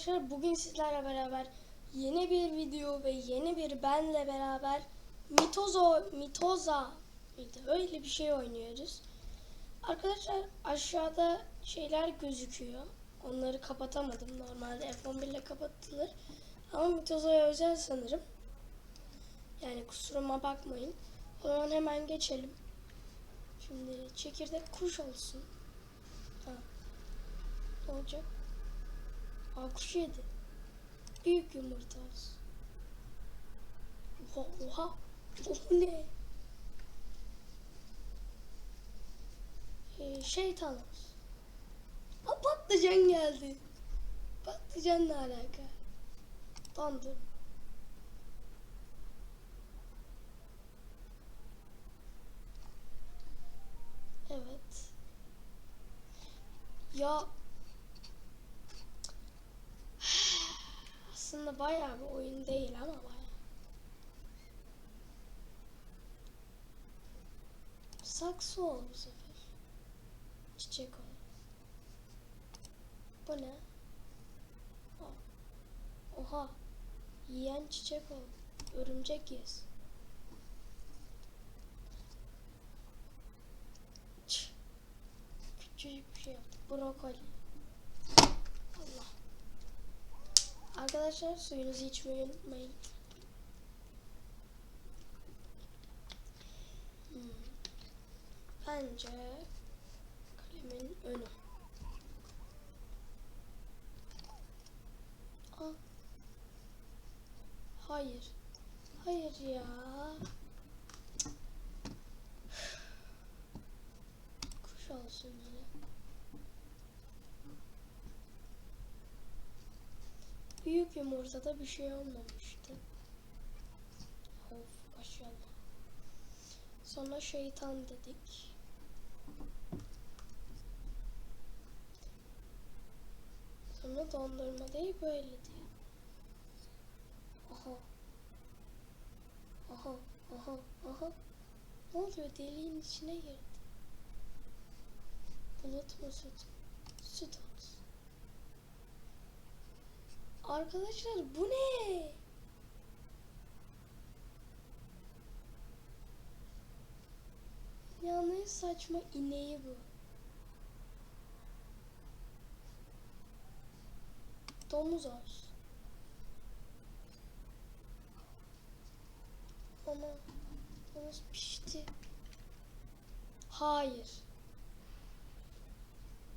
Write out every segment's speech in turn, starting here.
arkadaşlar bugün sizlerle beraber yeni bir video ve yeni bir benle beraber Mitozo Mitoza? Öyle bir şey oynuyoruz. Arkadaşlar aşağıda şeyler gözüküyor. Onları kapatamadım. Normalde F11 ile kapatılır. Ama Mitoza'ya özel sanırım. Yani kusuruma bakmayın. O zaman hemen geçelim. Şimdi çekirdek kuş olsun. Ha. Ne olacak? Aa kuş yedi. Büyük yumurta. Oha oha. O ne? Ee, şeytan olsun. Patlıcan geldi. Patlıcanla alaka. Dondur. Evet. Ya aslında bayağı bir oyun değil ama bayağı. Saksı ol bu sefer. Çiçek ol. Bu ne? Oha. Yiyen çiçek ol. Örümcek yes. Küçücük bir şey yaptık. Brokoli. Arkadaşlar suyunuzu içmeyi unutmayın. Hmm. Bence kalemin önü. Aa. Hayır. Hayır ya. Kuş olsun yine. Büyük yumurtada bir şey olmamıştı. Of maşallah. Sonra şeytan dedik. Sonra dondurma değil böyle diye. Aha. Aha, aha, aha. Ne oluyor? Deliğin içine girdi. Bulut mu süt? Süt olsun. Arkadaşlar bu ne? Ya ne saçma ineği bu. Domuz olsun. Ama domuz pişti. Hayır.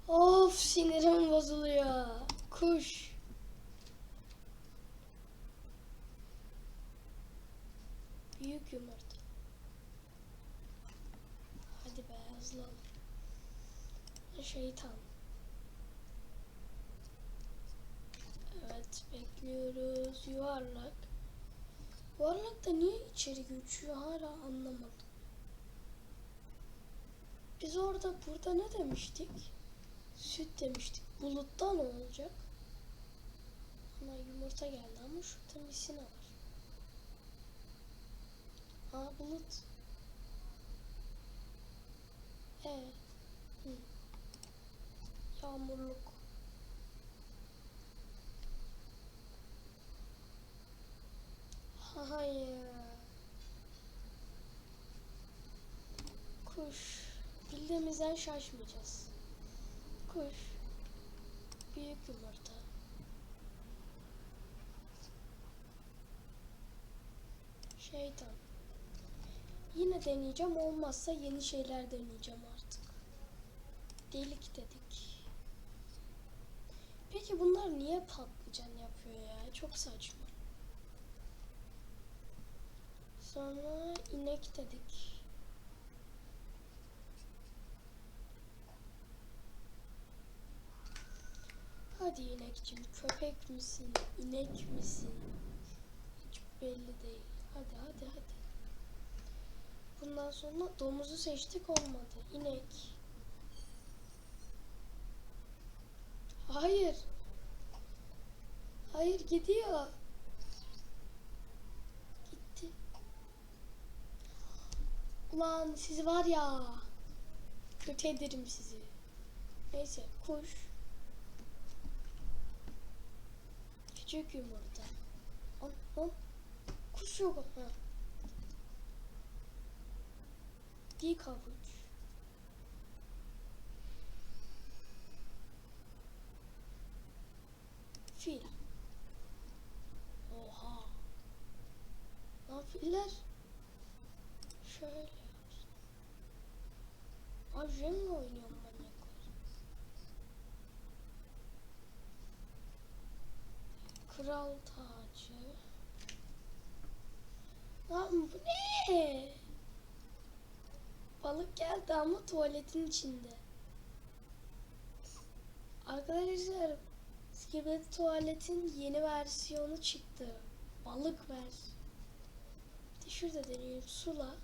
Of sinirim bozuluyor. Kuş. Büyük yumurta. Hadi be hızlı ol. Şeytan. Evet bekliyoruz. Yuvarlak. Yuvarlak da niye içeri göçüyor hala anlamadım. Biz orada burada ne demiştik? Süt demiştik. Bulutta ne olacak? Ama yumurta geldi ama şurada misina var. Aa bulut. Ee, hı. Yağmurluk. Hayır. Kuş. Bildiğimizden şaşmayacağız. Kuş. Büyük yumurta. Şeytan. Yine deneyeceğim. Olmazsa yeni şeyler deneyeceğim artık. Delik dedik. Peki bunlar niye patlıcan yapıyor ya? Çok saçma. Sonra inek dedik. Hadi inekçim köpek misin, inek misin? Hiç belli değil. Hadi hadi hadi. Bundan sonra domuzu seçtik olmadı. İnek. Hayır. Hayır gidiyor. Gitti. Ulan siz var ya. Kötü ederim sizi. Neyse kuş. Küçük yumurta. An, an. Kuş yok. Ha. Dik havuç. Fil. Oha. Lan filler. Şöyle. Abi Jenga oynuyorum manyaklar. Kral tacı. Lan bu ne? Balık geldi ama tuvaletin içinde. Arkadaşlar Skibidi tuvaletin yeni versiyonu çıktı. Balık ver. Şurada deneyelim. Sula.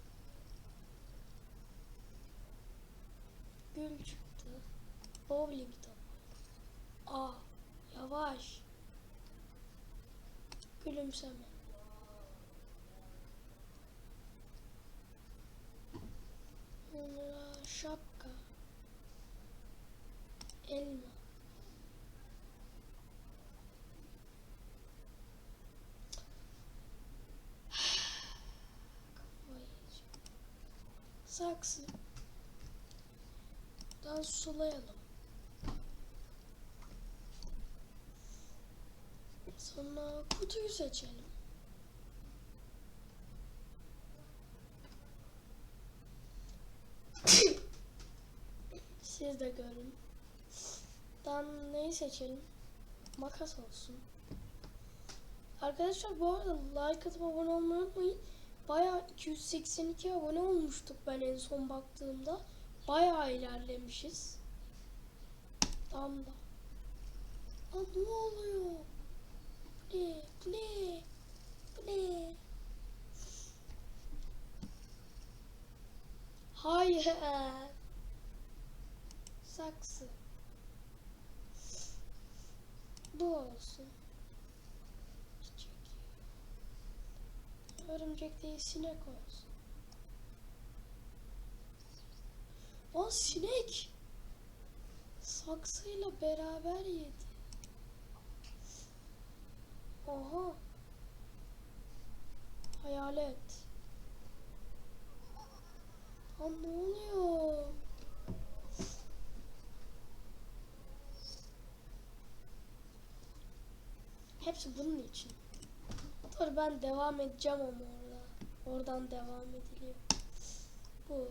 Gül çıktı. Bowling topu. Aa, yavaş. Gülümseme. Sonra şapka. Elma. Kafayı yiyeceğim. Saksı. Daha sulayalım. Sonra kutuyu seçelim. Siz de görün. Dan neyi seçelim? Makas olsun. Arkadaşlar bu arada like atıp abone olmayı unutmayın. Bayağı 282 abone olmuştuk ben en son baktığımda. Bayağı ilerlemişiz. Tam da. Aa, ne oluyor? Bu ne? Bu ne? Bu ne? Hayır. Saksı. Bu olsun. Çiçek. Örümcek değil sinek olsun. O sinek. Saksıyla beraber yedi. Oha. Hayalet. Lan ne oluyor? Hepsi bunun için. Dur ben devam edeceğim ama orada. Oradan devam ediliyor. Bu.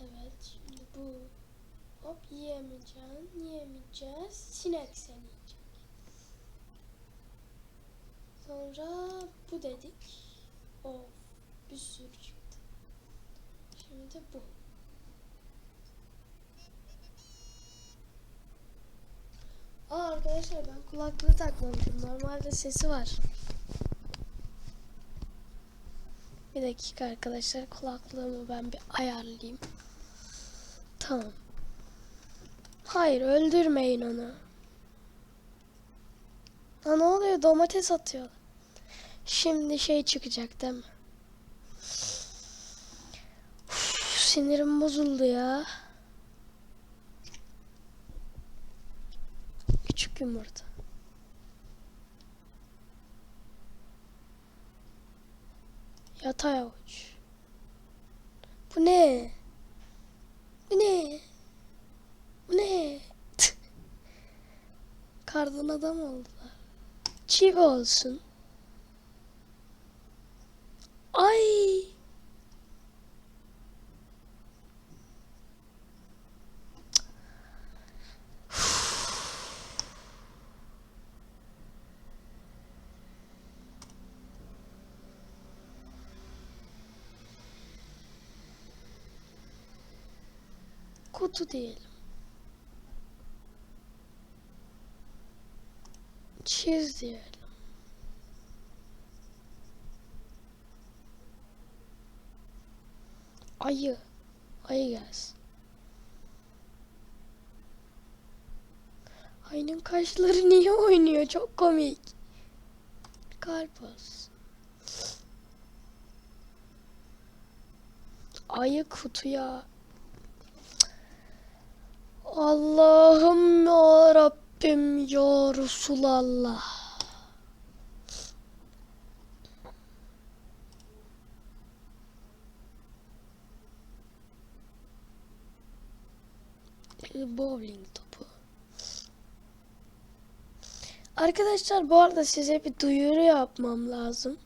Evet şimdi bu. Hop yiyemeyeceğim. Yiyemeyeceğiz. Sinek seni yiyecek. Sonra bu dedik. Of bir sürü çıktı. Şimdi bu. Aa arkadaşlar ben kulaklığı takmamışım. Normalde sesi var. Bir dakika arkadaşlar kulaklığımı ben bir ayarlayayım. Tamam. Hayır öldürmeyin onu. Ha ne oluyor domates atıyor. Şimdi şey çıkacak değil mi? Uf, sinirim bozuldu ya. Küçük yumurta. Yatay avuç. Bu ne? Bu ne? Bu ne? Kardan adam oldular. Çivi olsun. Ay. Kutu diyelim. Çiz diyelim. Ayı. Ayı gelsin. Ayının kaşları niye oynuyor? Çok komik. Olsun. Ayı kutuya. Allah'ım ya Rabbim ya Resulallah. Bowling topu. Arkadaşlar bu arada size bir duyuru yapmam lazım.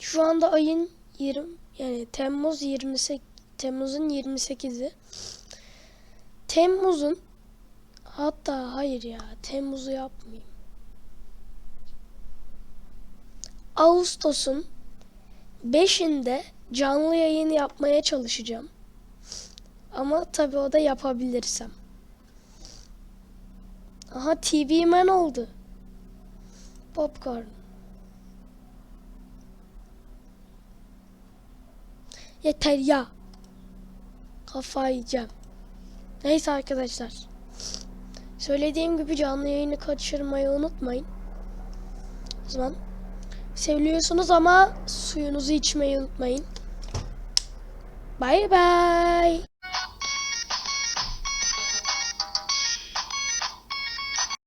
Şu anda ayın 20 yani Temmuz 28 Temmuz'un 28'i. Temmuz'un hatta hayır ya Temmuz'u yapmayayım. Ağustos'un 5'inde canlı yayın yapmaya çalışacağım. Ama tabii o da yapabilirsem. Aha TV Man oldu. Popcorn. Yeter ya. Kafayı yiyeceğim. Neyse arkadaşlar. Söylediğim gibi canlı yayını kaçırmayı unutmayın. O zaman seviyorsunuz ama suyunuzu içmeyi unutmayın. Bay bay.